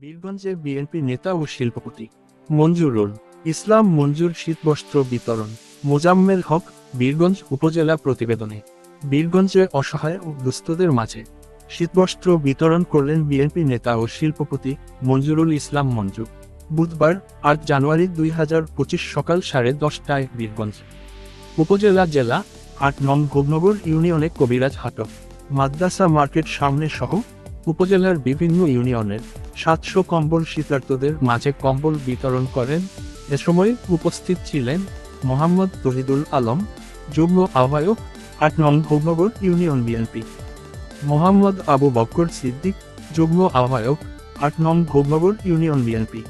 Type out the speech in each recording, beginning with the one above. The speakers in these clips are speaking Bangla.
বীরগঞ্জে বিএনপি নেতা ও শিল্পপতি মঞ্জুরুল ইসলাম মঞ্জুর শীতবস্ত্র বিতরণ, মোজাম্মেল হক, বীরগঞ্জ উপজেলা প্রতিবেদনে। বীরগঞ্জে অসহায় ও দুস্থদের মাঝে শীতবস্ত্র বিতরণ করলেন বিএনপি নেতা ও শিল্পপতি মঞ্জুরুল ইসলাম মঞ্জু। বুধবার, আট জানুয়ারি দুই হাজার পঁচিশ সকাল সাড়ে দশটায় বীরগঞ্জ উপজেলা জেলা আট নং ভোগনগর ইউনিয়নে কবিরাজ হাটক, মাদ্রাসা মার্কেট সামনে সহ উপজেলার বিভিন্ন ইউনিয়নের সাতশো কম্বল শীতার্তদের মাঝে কম্বল বিতরণ করেন। এ সময় উপস্থিত ছিলেন মোহাম্মদ তহিদুল আলম, যুগ্ম আহ্বায়ক, আট নং ভোগনগর ইউনিয়ন বিএনপি। মোহাম্মদ আবু বক্কর সিদ্দিক, যুগ্ম আহ্বায়ক, আট নং ভোগনগর ইউনিয়ন বিএনপি।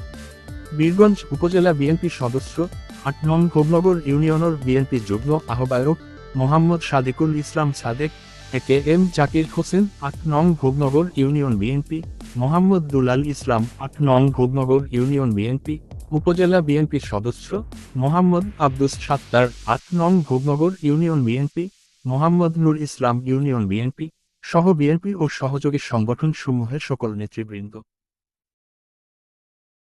বীরগঞ্জ উপজেলা বিএনপি সদস্য, আট নং ভোগনগর ইউনিয়নের বিএনপি যুগ্ম আহ্বায়ক Mohammad Sadikul Islam Sadek A K M Zakir Hossain, আট নং ভোগনগর ইউনিয়ন বিএনপি, মোহাম্মদ দুলাল ইসলাম, আট নং ভোগনগর ইউনিয়ন বিএনপি, উপজেলা বিএনপির সদস্য, মোহাম্মদ আব্দুস সাত্তার, আট নং Bhognagar union BNP, Mohammad Nur Islam union BNP, সহ বিএনপি ও সহযোগী সংগঠন সমূহের সকল নেতৃবৃন্দ।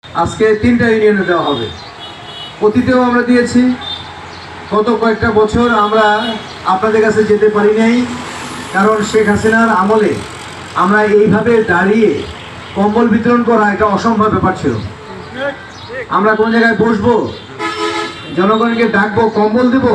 আজকে তিনটা ইউনিয়নে দেওয়া হবে। অতীতেও আমরা দিয়েছি। গত কয়েকটা বছর আমরা আপনাদের কাছে যেতে পারি নাই। কারণ শেখ হাসিনার আমলে আমরা এইভাবে দাঁড়িয়ে কম্বল বিতরণ করা একটা অসম্ভব ব্যাপার ছিল। আমরা কোন জায়গায় বসবো, জনগণকে ডাকবো, কম্বল দেবো?